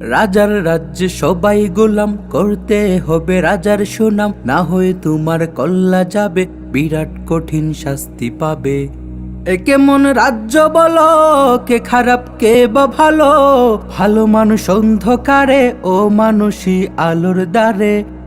রাজার রাজ্যে সবাই গোলাম, করতে হবে রাজার সুনাম, না হয়ে তোমার কল্লা যাবে, বিরাট কঠিন শাস্তি পাবে। এ কেমন রাজ্য বলো, কে খারাপ, কে বা ভালো? ভালো মানুষ অন্ধকারে, ও মানুষই আলোর দ্বারে।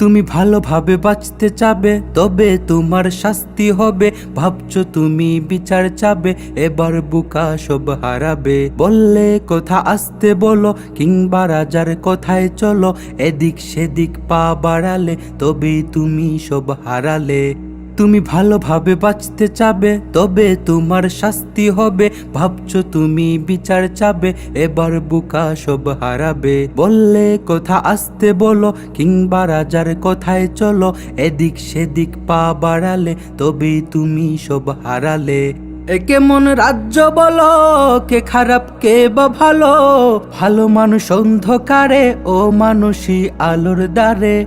তুমি ভালোভাবে বাঁচতে চাবে, তবে তোমার শাস্তি হবে। ভাবছ তুমি বিচার চাবে, এবার বুকা সব হারাবে। বললে কথা আসতে বলো, কিংবা রাজার কথায় চলো। এদিক সেদিক পা বাড়ালে তবে তুমি সব হারালে। তুমি ভালোভাবে বাঁচতে চাবে, তবে তোমার শাস্তি হবে। ভাবছ তুমি বিচার চাবে, এবার বুকা সব হারাবে। বললে কথা আসতে বলো, কিংবা রাজার কথায় চলো। এদিক সেদিক পা বাড়ালে, তবেই তুমি সব হারালে। এ কেমন রাজ্য বলো, কে খারাপ, কে বা ভালো? ভালো মানুষ অন্ধকারে, ও মানুষই আলোর দ্বারে।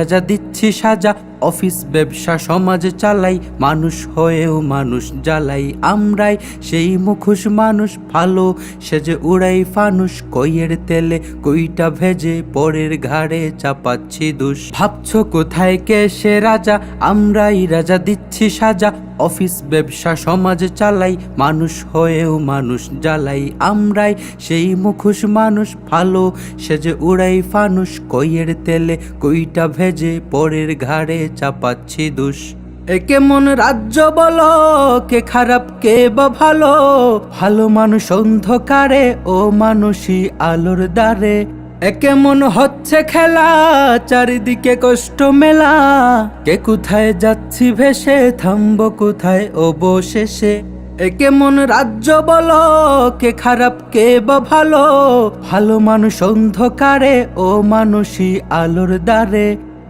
রাজা দিচ্ছি সাজা। অফিস ব্যবসা সমাজ চালাই, মানুষ হয়েও মানুষ জ্বালাই। আমরাই সেই মুখোশ, মানুষ ভালো সেজে উড়াই ফানুষ। কইয়ের তেলে কইটা ভেজে পরের ঘাড়ে চাপাচ্ছি দুষ। ভাবছ কোথায় কে সে রাজা? আমরাই রাজা দিচ্ছি সাজা। অফিস ব্যবসা সমাজ চালাই, মানুষ হয়েও মানুষ জ্বালাই। আমরাই সেই মুখোশ, মানুষ ভালো সেজে উড়াই ফানুষ। কইয়ের তেলে কইটা ভেজে পরের ঘাড়ে চাপাচ্ছি দুষ। এ কেমন রাজ্য বলো, কে খারাপ, কে বা ভালো। ভালো মানুষ অন্ধকারে, ও মানুষই আলোর দ্বারে। এ কেমন হচ্ছে খেলা, চারিদিকে কষ্ট মেলা। কে কোথায় যাচ্ছি ভেসে, থামবো কোথায় অবশেষে। এ কেমন রাজ্য বলো, কে খারাপ, কে বা ভালো। ভালো মানুষ অন্ধকারে, ও মানুষই আলোর দ্বারে।